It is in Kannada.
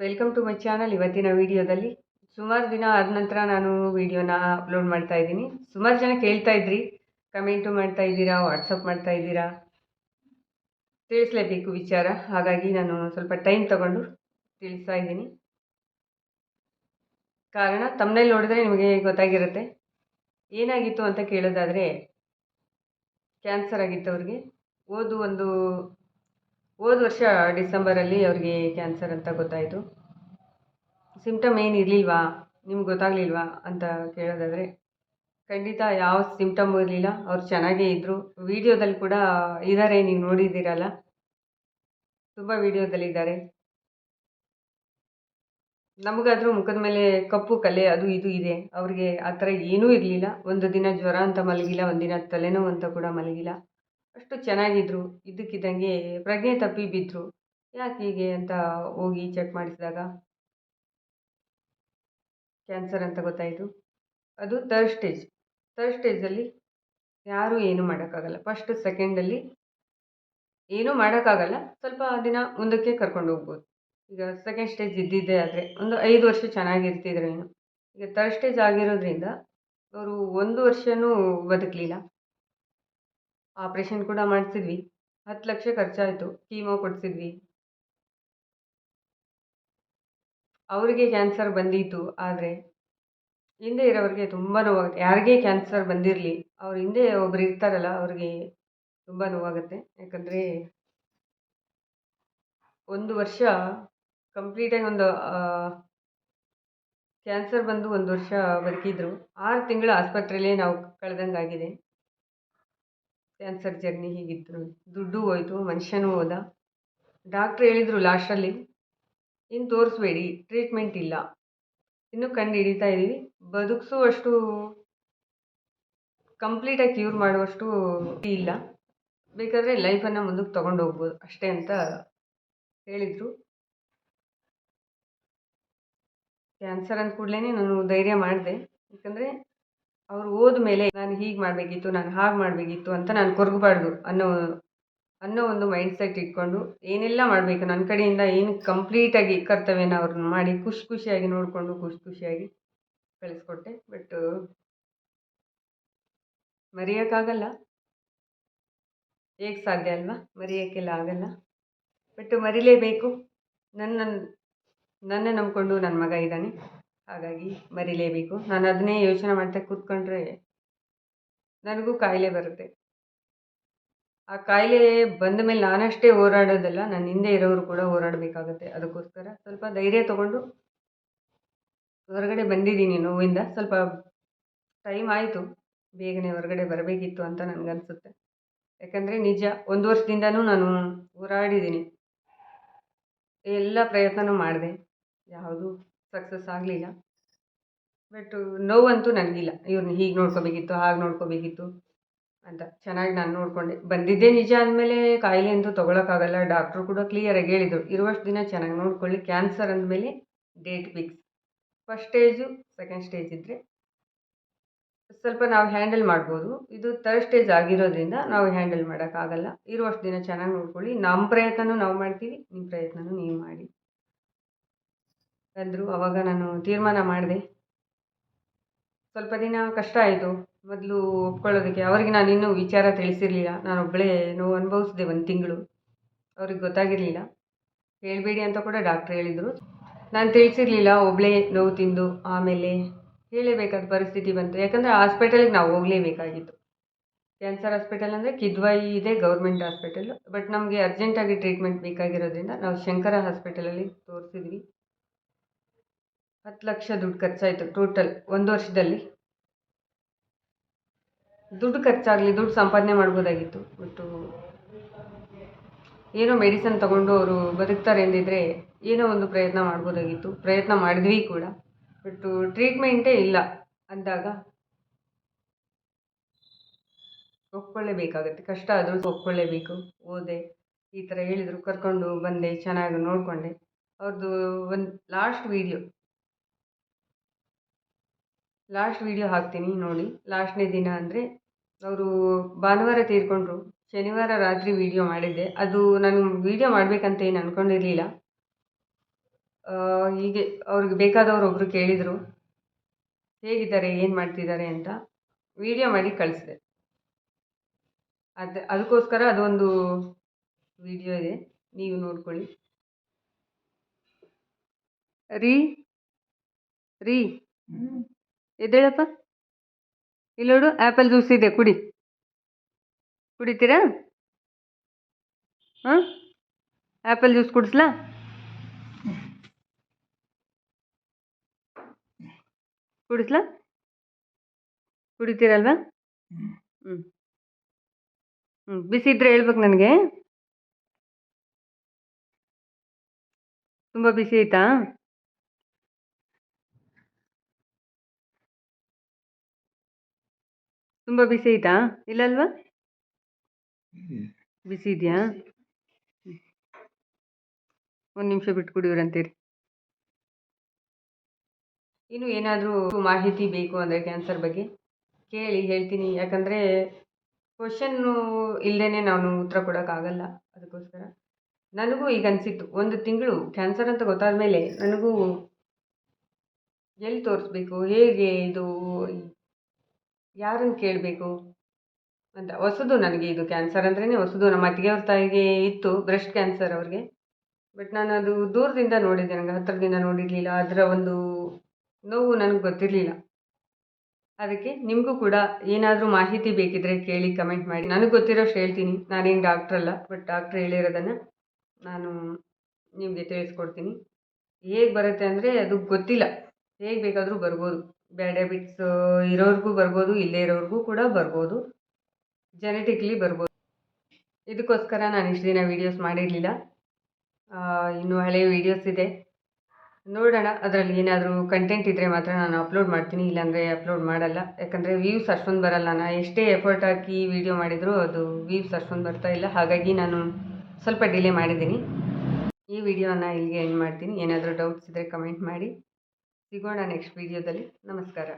ವೆಲ್ಕಮ್ ಟು ಮೈ ಚಾನಲ್ ಇವತ್ತಿನ ವಿಡಿಯೋದಲ್ಲಿ ಸುಮಾರು ದಿನ ಆದ ನಂತರ ನಾನು ವಿಡಿಯೋನ ಅಪ್ಲೋಡ್ ಮಾಡ್ತಾ ಇದ್ದೀನಿ. ಸುಮಾರು ಜನ ಕೇಳ್ತಾ ಇದ್ರಿ ಕಮೆಂಟು ಮಾಡ್ತಾ ಇದ್ದೀರಾ ವಾಟ್ಸಪ್ ಮಾಡ್ತಾ ಇದ್ದೀರಾ? ತಿಳಿಸ್ಲೇಬೇಕು ವಿಚಾರ. ಹಾಗಾಗಿ ನಾನು ಸ್ವಲ್ಪ ಟೈಮ್ ತಗೊಂಡು ತಿಳಿಸ್ತಾ ಇದ್ದೀನಿ. ಕಾರಣ ತಮ್ಮನೇಲಿ ನೋಡಿದ್ರೆ ನಿಮಗೆ ಗೊತ್ತಾಗಿರುತ್ತೆ. ಏನಾಗಿತ್ತು ಅಂತ ಕೇಳೋದಾದರೆ ಕ್ಯಾನ್ಸರ್ ಆಗಿತ್ತು ಅವ್ರಿಗೆ ಓದು ಒಂದು ಹೋದ ವರ್ಷ ಡಿಸೆಂಬರಲ್ಲಿ ಅವ್ರಿಗೆ ಕ್ಯಾನ್ಸರ್ ಅಂತ ಗೊತ್ತಾಯಿತು. ಸಿಮ್ಟಮ್ ಏನು ಇರಲಿಲ್ವಾ? ನಿಮ್ಗೆ ಗೊತ್ತಾಗಲಿಲ್ವಾ ಅಂತ ಕೇಳೋದಾದರೆ, ಖಂಡಿತ ಯಾವ ಸಿಮ್ಟಮ್ ಇರಲಿಲ್ಲ. ಅವ್ರು ಚೆನ್ನಾಗೇ ಇದ್ದರು ವೀಡಿಯೋದಲ್ಲಿ ಕೂಡ ಇದ್ದಾರೆ ನೀವು ನೋಡಿದ್ದೀರಲ್ಲ. ತುಂಬ ವೀಡಿಯೋದಲ್ಲಿದ್ದಾರೆ ನಮಗಾದರೂ ಮುಖದ ಮೇಲೆ ಕಪ್ಪು, ಕಲೆ, ಅದು ಇದು ಇದೆ. ಅವ್ರಿಗೆ ಆ ಥರ ಏನೂ ಇರಲಿಲ್ಲ. ಒಂದು ದಿನ ಜ್ವರ ಅಂತ ಮಲಗಿಲ್ಲ, ಒಂದಿನ ತಲೆನೋವು ಅಂತ ಕೂಡ ಮಲಗಿಲ್ಲ. ಅಷ್ಟು ಚೆನ್ನಾಗಿದ್ರು, ಇದ್ದಕ್ಕಿದ್ದಂಗೆ ಪ್ರಜ್ಞೆ ತಪ್ಪಿ ಬಿದ್ದರು ಯಾಕೆ ಹೀಗೆ ಅಂತ ಹೋಗಿ ಚೆಕ್ ಮಾಡಿಸಿದಾಗ? ಕ್ಯಾನ್ಸರ್ ಅಂತ ಗೊತ್ತಾಯಿತು. ಅದು ತರ್ಡ್ ಸ್ಟೇಜ್ ತರ್ಡ್ ಸ್ಟೇಜಲ್ಲಿ ಯಾರೂ ಏನೂ ಮಾಡೋಕ್ಕಾಗಲ್ಲ. ಫಸ್ಟ್ ಸೆಕೆಂಡಲ್ಲಿ ಏನೂ ಮಾಡೋಕ್ಕಾಗಲ್ಲ. ಸ್ವಲ್ಪ ದಿನ ಮುಂದಕ್ಕೆ ಕರ್ಕೊಂಡು ಹೋಗ್ಬೋದು. ಈಗ ಸೆಕೆಂಡ್ ಸ್ಟೇಜ್ ಇದ್ದಿದ್ದೇ ಆದರೆ ಒಂದು ಐದು ವರ್ಷ ಚೆನ್ನಾಗಿರ್ತಿದ್ರು ಏನು. ಈಗ ತರ್ಡ್ ಸ್ಟೇಜ್ ಆಗಿರೋದ್ರಿಂದ ಅವರು ಒಂದು ವರ್ಷವೂ ಬದುಕಲಿಲ್ಲ. ಆಪ್ರೇಷನ್ ಕೂಡ ಮಾಡಿಸಿದ್ವಿ. ಹತ್ತು ಲಕ್ಷ ಖರ್ಚಾಯಿತು. ಕೀಮೋ ಕೊಡಿಸಿದ್ವಿ. ಅವರಿಗೆ ಕ್ಯಾನ್ಸರ್ ಬಂದಿತ್ತು ಆದರೆ ಹಿಂದೆ ಇರೋರಿಗೆ ತುಂಬ ನೋವಾಗುತ್ತೆ ಯಾರಿಗೇ ಕ್ಯಾನ್ಸರ್ ಬಂದಿರಲಿ, ಅವ್ರ ಹಿಂದೆ ಒಬ್ರು ಇರ್ತಾರಲ್ಲ ಅವ್ರಿಗೆ ತುಂಬ ನೋವಾಗುತ್ತೆ. ಯಾಕಂದರೆ ಒಂದು ವರ್ಷ ಕಂಪ್ಲೀಟಾಗಿ ಒಂದು ಕ್ಯಾನ್ಸರ್ ಬಂದು ಒಂದು ವರ್ಷ ಬದುಕಿದ್ರು. ಆರು ತಿಂಗಳ ಆಸ್ಪತ್ರೆಯಲ್ಲೇ ನಾವು ಕಳೆದಂಗಾಗಿದೆ. ಕ್ಯಾನ್ಸರ್ ಜರ್ನಿ ಹೀಗಿತ್ತು ದುಡ್ಡು ಹೋಯ್ತು, ಮನುಷ್ಯನೂ ಹೋದ. ಡಾಕ್ಟ್ರ್ ಹೇಳಿದರು ಲಾಸ್ಟಲ್ಲಿ ಇನ್ನು ತೋರಿಸ್ಬೇಡಿ ಟ್ರೀಟ್ಮೆಂಟ್ ಇಲ್ಲ. ಇನ್ನೂ ಕಂಡು ಹಿಡಿತಾ ಇದ್ದೀವಿ ಬದುಕಿಸುವಷ್ಟು ಕಂಪ್ಲೀಟಾಗಿ ಕ್ಯೂರ್ ಮಾಡುವಷ್ಟು ಇಲ್ಲ. ಬೇಕಾದರೆ ಲೈಫನ್ನು ಮುಂದಕ್ಕೆ ತೊಗೊಂಡು ಹೋಗ್ಬೋದು. ಅಷ್ಟೇ ಅಂತ ಹೇಳಿದರು. ಕ್ಯಾನ್ಸರ್ ಅಂದ ಕೂಡಲೇ ನಾನು ಧೈರ್ಯ ಮಾಡಿದೆ. ಯಾಕಂದರೆ ಅವ್ರು ಹೋದ ಮೇಲೆ ನಾನು ಹೀಗೆ ಮಾಡಬೇಕಿತ್ತು, ನಾನು ಹಾಗೆ ಮಾಡಬೇಕಿತ್ತು ಅಂತ ನಾನು ಕೊರಗಬಾರ್ದು ಅನ್ನೋ ಅನ್ನೋ ಒಂದು ಮೈಂಡ್ ಸೆಟ್ ಇಟ್ಕೊಂಡು ಏನೆಲ್ಲ ಮಾಡಬೇಕು ನನ್ನ ಕಡೆಯಿಂದ ಏನು ಕಂಪ್ಲೀಟಾಗಿ ಕರ್ತವ್ಯನ ಅವ್ರನ್ನ ಮಾಡಿ ಖುಷಿ ಖುಷಿಯಾಗಿ ನೋಡಿಕೊಂಡು ಖುಷಿ ಖುಷಿಯಾಗಿ ಕಳಿಸ್ಕೊಟ್ಟೆ ಬಟ್ ಮರೆಯೋಕ್ಕಾಗಲ್ಲ. ಹೇಗೆ ಸಾಧ್ಯ ಅಲ್ವಾ? ಮರೆಯೋಕ್ಕೆಲ್ಲ ಆಗಲ್ಲ. ಬಟ್ ಮರಿಲೇಬೇಕು. ನನ್ನ ನನ್ನ ನಂಬಿಕೊಂಡು ನನ್ನ ಮಗ ಇದ್ದಾನೆ. ಹಾಗಾಗಿ ಮರಿಲೇಬೇಕು. ನಾನು ಅದನ್ನೇ ಯೋಚನೆ ಮಾಡ್ತಾ ಕೂತ್ಕೊಂಡ್ರೆ ನನಗೂ ಕಾಯಿಲೆ ಬರುತ್ತೆ. ಆ ಕಾಯಿಲೆ ಬಂದ ಮೇಲೆ ನಾನಷ್ಟೇ ಹೋರಾಡೋದಲ್ಲ ನನ್ನ ಹಿಂದೆ ಇರೋರು ಕೂಡ ಹೋರಾಡಬೇಕಾಗುತ್ತೆ. ಅದಕ್ಕೋಸ್ಕರ ಸ್ವಲ್ಪ ಧೈರ್ಯ ತಗೊಂಡು ಹೊರಗಡೆ ಬಂದಿದ್ದೀನಿ ನೋವಿಂದ. ಸ್ವಲ್ಪ ಟೈಮ್ ಆಯಿತು, ಬೇಗನೆ ಹೊರಗಡೆ ಬರಬೇಕಿತ್ತು ಅಂತ ನನಗನ್ಸುತ್ತೆ. ಯಾಕಂದರೆ ನಿಜ, ಒಂದು ವರ್ಷದಿಂದನೂ ನಾನು ಹೋರಾಡಿದ್ದೀನಿ. ಎಲ್ಲ ಪ್ರಯತ್ನನೂ ಮಾಡಿದೆ. ಯಾವುದೂ ಸಕ್ಸಸ್ ಆಗಲಿಲ್ಲ. ಬಟ್ ನೋವಂತೂ ನನಗಿಲ್ಲ ಇವ್ರನ್ನ ಹೀಗೆ ನೋಡ್ಕೋಬೇಕಿತ್ತು, ಹಾಗೆ ನೋಡ್ಕೋಬೇಕಿತ್ತು ಅಂತ ಚೆನ್ನಾಗಿ ನಾನು ನೋಡಿಕೊಂಡೆ. ಬಂದಿದ್ದೇ ನಿಜ ಅಂದಮೇಲೆ ಕಾಯಿಲೆ ಅಂತೂ ತೊಗೊಳಕ್ಕಾಗಲ್ಲ. ಡಾಕ್ಟ್ರು ಕೂಡ ಕ್ಲಿಯರಾಗಿ ಹೇಳಿದರು. ಇರುವಷ್ಟು ದಿನ ಚೆನ್ನಾಗಿ ನೋಡ್ಕೊಳ್ಳಿ. ಕ್ಯಾನ್ಸರ್ ಅಂದಮೇಲೆ date fix first stage second stage ಇದ್ದರೆ ಸ್ವಲ್ಪ ನಾವು ಹ್ಯಾಂಡಲ್ ಮಾಡ್ಬೋದು. ಇದು ಥರ್ಡ್ ಸ್ಟೇಜ್ ಆಗಿರೋದ್ರಿಂದ ನಾವು ಹ್ಯಾಂಡಲ್ ಮಾಡೋಕ್ಕಾಗಲ್ಲ. ಇರುವಷ್ಟು ದಿನ ಚೆನ್ನಾಗಿ ನೋಡ್ಕೊಳ್ಳಿ. ನಮ್ಮ ಪ್ರಯತ್ನನೂ ನಾವು ಮಾಡ್ತೀವಿ. ನಿಮ್ಮ ಪ್ರಯತ್ನನೂ ನೀವು ಮಾಡಿ. ಅಂದರು ಅವಾಗ ನಾನು ತೀರ್ಮಾನ ಮಾಡಿದೆ. ಸ್ವಲ್ಪ ದಿನ ಕಷ್ಟ ಆಯಿತು. ಮೊದಲು ಒಪ್ಕೊಳ್ಳೋದಕ್ಕೆ ಅವ್ರಿಗೆ ನಾನು ಇನ್ನೂ ವಿಚಾರ ತಿಳಿಸಿರಲಿಲ್ಲ. ನಾನು ಒಬ್ಬಳೇ ನೋವು ಅನುಭವಿಸಿದೆ ಒಂದು ತಿಂಗಳು. ಅವ್ರಿಗೆ ಗೊತ್ತಾಗಿರಲಿಲ್ಲ. ಹೇಳಬೇಡಿ ಅಂತ ಕೂಡ ಡಾಕ್ಟ್ರ್ ಹೇಳಿದರು. ನಾನು ತಿಳಿಸಿರಲಿಲ್ಲ ಒಬ್ಬಳೇ ನೋವು ತಿಂದು ಆಮೇಲೆ ಹೇಳಲೇಬೇಕಾದ ಪರಿಸ್ಥಿತಿ ಬಂತು. ಯಾಕಂದರೆ ಹಾಸ್ಪಿಟಲಿಗೆ ನಾವು ಹೋಗಲೇಬೇಕಾಗಿತ್ತು. ಕ್ಯಾನ್ಸರ್ ಹಾಸ್ಪಿಟಲ್ ಅಂದರೆ ಕಿದ್ವಾಯಿ ಇದೆ, ಗೌರ್ಮೆಂಟ್ ಹಾಸ್ಪಿಟಲ್. ಬಟ್ ನಮಗೆ ಅರ್ಜೆಂಟಾಗಿ ಟ್ರೀಟ್ಮೆಂಟ್ ಬೇಕಾಗಿರೋದ್ರಿಂದ ನಾವು ಶಂಕರ ಹಾಸ್ಪಿಟಲಲ್ಲಿ ತೋರಿಸಿದ್ವಿ. ಹತ್ತು ಲಕ್ಷ ದುಡ್ಡು ಖರ್ಚಾಯಿತು ಟೋಟಲ್ ಒಂದು ವರ್ಷದಲ್ಲಿ. ದುಡ್ಡು ಖರ್ಚಾಗಲಿ, ದುಡ್ಡು ಸಂಪಾದನೆ ಮಾಡ್ಬೋದಾಗಿತ್ತು. ಬಟ್ ಏನೋ ಮೆಡಿಸನ್ ತಗೊಂಡು ಅವರು ಬದುಕ್ತಾರೆ ಎಂದಿದ್ರೆ ಏನೋ ಒಂದು ಪ್ರಯತ್ನ ಮಾಡ್ಬೋದಾಗಿತ್ತು. ಪ್ರಯತ್ನ ಮಾಡಿದ್ವಿ ಕೂಡ. ಬಟ್ಟು ಟ್ರೀಟ್ಮೆಂಟೇ ಇಲ್ಲ ಅಂದಾಗ ಒಪ್ಕೊಳ್ಳೇಬೇಕಾಗತ್ತೆ. ಕಷ್ಟ ಆದರೂ ಒಪ್ಕೊಳ್ಳೇಬೇಕು. ಓದೆ, ಈ ಥರ ಹೇಳಿದರು ಕರ್ಕೊಂಡು ಬಂದೆ, ಚೆನ್ನಾಗಿ ನೋಡಿಕೊಂಡೆ. ಅವ್ರದ್ದು ಒಂದು ಲಾಸ್ಟ್ ವೀಡಿಯೋ. ಲಾಸ್ಟ್ ವೀಡಿಯೋ ಹಾಕ್ತೀನಿ ನೋಡಿ. ಲಾಸ್ಟ್ನೇ ದಿನ ಅಂದರೆ ಅವರು ಭಾನುವಾರ ತೀರ್ಕೊಂಡ್ರು. ಶನಿವಾರ ರಾತ್ರಿ ವೀಡಿಯೋ ಮಾಡಿದ್ದೆ. ಅದು ನಾನು ವೀಡಿಯೋ ಮಾಡಬೇಕಂತ ಏನು ಅಂದ್ಕೊಂಡಿರಲಿಲ್ಲ ಹೀಗೆ ಅವ್ರಿಗೆ ಬೇಕಾದವ್ರು ಒಬ್ಬರು ಕೇಳಿದರು. ಹೇಗಿದ್ದಾರೆ, ಏನು ಮಾಡ್ತಿದ್ದಾರೆ ಅಂತ ವೀಡಿಯೋ ಮಾಡಿ ಕಳಿಸಿದೆ. ಅದು, ಅದಕ್ಕೋಸ್ಕರ ಅದೊಂದು ವಿಡಿಯೋ ಇದೆ. ನೀವು ನೋಡ್ಕೊಳ್ಳಿ. ರೀ ರೀ. ಎದ್ದೇಳಪ್ಪ. ಇಲ್ಲಿ ನೋಡು ಆ್ಯಪಲ್ ಜ್ಯೂಸ್ ಇದೆ, ಕುಡಿ. ಕುಡಿತೀರಾ? ಹಾಂ ಆ್ಯಪಲ್ ಜ್ಯೂಸ್ ಕುಡಿಸ್ಲಾ? ಕುಡಿಸ್ಲಾ? ಕುಡಿತೀರಲ್ವಾ? ಹ್ಞೂ ಹ್ಞೂ ಬಿಸಿ ಇದ್ದರೆ ಹೇಳ್ಬೇಕು ನನಗೆ. ತುಂಬ ಬಿಸಿ ಐತಾ ತುಂಬ ಬಿಸಿ ಆಯ್ತಾ ಇಲ್ಲಲ್ವಾ? ಬಿಸಿ ಇದೆಯಾ? ಒಂದು ನಿಮಿಷ ಬಿಟ್ಟು ಕುಡಿಯೋರಂತೀರಿ ಇನ್ನು ಏನಾದರೂ ಮಾಹಿತಿ ಬೇಕು ಅಂದರೆ ಕ್ಯಾನ್ಸರ್ ಬಗ್ಗೆ? ಕೇಳಿ ಹೇಳ್ತೀನಿ. ಯಾಕಂದರೆ ಕ್ವಶನ್ನು ಇಲ್ಲದೇ ನಾನು ಉತ್ತರ ಕೊಡೋಕ್ಕಾಗಲ್ಲ. ಅದಕ್ಕೋಸ್ಕರ. ನನಗೂ ಈಗ ಅನಿಸಿತ್ತು. ಒಂದು ತಿಂಗಳು ಕ್ಯಾನ್ಸರ್ ಅಂತ ಗೊತ್ತಾದ ಮೇಲೆ ನನಗೂ ಎಲ್ಲಿ ತೋರಿಸ್ಬೇಕು? ಹೇಗೆ ಇದು ಯಾರನ್ನು ಕೇಳಬೇಕು? ಅಂತ ಹೊಸದು ನನಗೆ ಇದು ಕ್ಯಾನ್ಸರ್ ಅಂದ್ರೇ ಹೊಸದು. ನಮ್ಮ ಅತ್ತಿಗೆಯವ್ರ ತಾಯಿಗೆ ಇತ್ತು ಬ್ರೆಸ್ಟ್ ಕ್ಯಾನ್ಸರ್ ಅವ್ರಿಗೆ. ಬಟ್ ನಾನು ಅದು ದೂರದಿಂದ ನೋಡಿದ್ದೆ. ನನಗೆ ಹತ್ತಿರದಿಂದ ನೋಡಿರಲಿಲ್ಲ. ಅದರ ಒಂದು ನೋವು ನನಗೆ ಗೊತ್ತಿರಲಿಲ್ಲ. ಅದಕ್ಕೆ ನಿಮಗೂ ಕೂಡ ಏನಾದರೂ ಮಾಹಿತಿ ಬೇಕಿದ್ರೆ ಕೇಳಿ ಕಮೆಂಟ್ ಮಾಡಿ. ನನಗೆ ಗೊತ್ತಿರೋಷ್ಟು ಹೇಳ್ತೀನಿ. ನಾನೇನು ಡಾಕ್ಟ್ರ್ ಅಲ್ಲ ಬಟ್ ಡಾಕ್ಟ್ರ್ ಹೇಳಿರೋದನ್ನು ನಾನು ನಿಮಗೆ ತಿಳಿಸ್ಕೊಡ್ತೀನಿ. ಹೇಗೆ ಬರುತ್ತೆ ಅಂದರೆ ಅದು ಗೊತ್ತಿಲ್ಲ. ಹೇಗೆ ಬೇಕಾದರೂ ಬರ್ಬೋದು. ಬ್ಯಾಡ್ ಹ್ಯಾಬಿಟ್ಸ್ ಇರೋರಿಗೂ ಬರ್ಬೋದು, ಇಲ್ಲೇ ಇರೋರಿಗೂ ಕೂಡ ಬರ್ಬೋದು. ಜೆನೆಟಿಕ್ಲಿ ಬರ್ಬೋದು. ಇದಕ್ಕೋಸ್ಕರ ನಾನು ಇಷ್ಟು ದಿನ ವೀಡಿಯೋಸ್ ಮಾಡಿರಲಿಲ್ಲ. ಇನ್ನೂ ಹಳೆಯ ವೀಡಿಯೋಸ್ ಇದೆ. ನೋಡೋಣ, ಅದರಲ್ಲಿ ಏನಾದರೂ ಕಂಟೆಂಟ್ ಇದ್ದರೆ ಮಾತ್ರ ನಾನು ಅಪ್ಲೋಡ್ ಮಾಡ್ತೀನಿ, ಇಲ್ಲಾಂದರೆ ಅಪ್ಲೋಡ್ ಮಾಡಲ್ಲ. ಯಾಕಂದರೆ ವ್ಯೂಸ್ ಅಷ್ಟೊಂದು ಬರಲ್ಲ. ನಾನು ಎಷ್ಟೇ ಎಫರ್ಟ್ ಹಾಕಿ ವೀಡಿಯೋ ಮಾಡಿದರೂ ಅದು ವ್ಯೂಸ್ ಅಷ್ಟೊಂದು ಬರ್ತಾ ಇಲ್ಲ. ಹಾಗಾಗಿ ನಾನು ಸ್ವಲ್ಪ ಡಿಲೇ ಮಾಡಿದ್ದೀನಿ. ಈ ವಿಡಿಯೋನ ಇಲ್ಲಿಗೆ ಎಂಡ್ ಮಾಡ್ತೀನಿ. ಏನಾದರೂ ಡೌಟ್ಸ್ ಇದ್ದರೆ ಕಮೆಂಟ್ ಮಾಡಿ. ಸಿಗೋಣ ನೆಕ್ಸ್ಟ್ ವೀಡಿಯೋದಲ್ಲಿ ನಮಸ್ಕಾರ.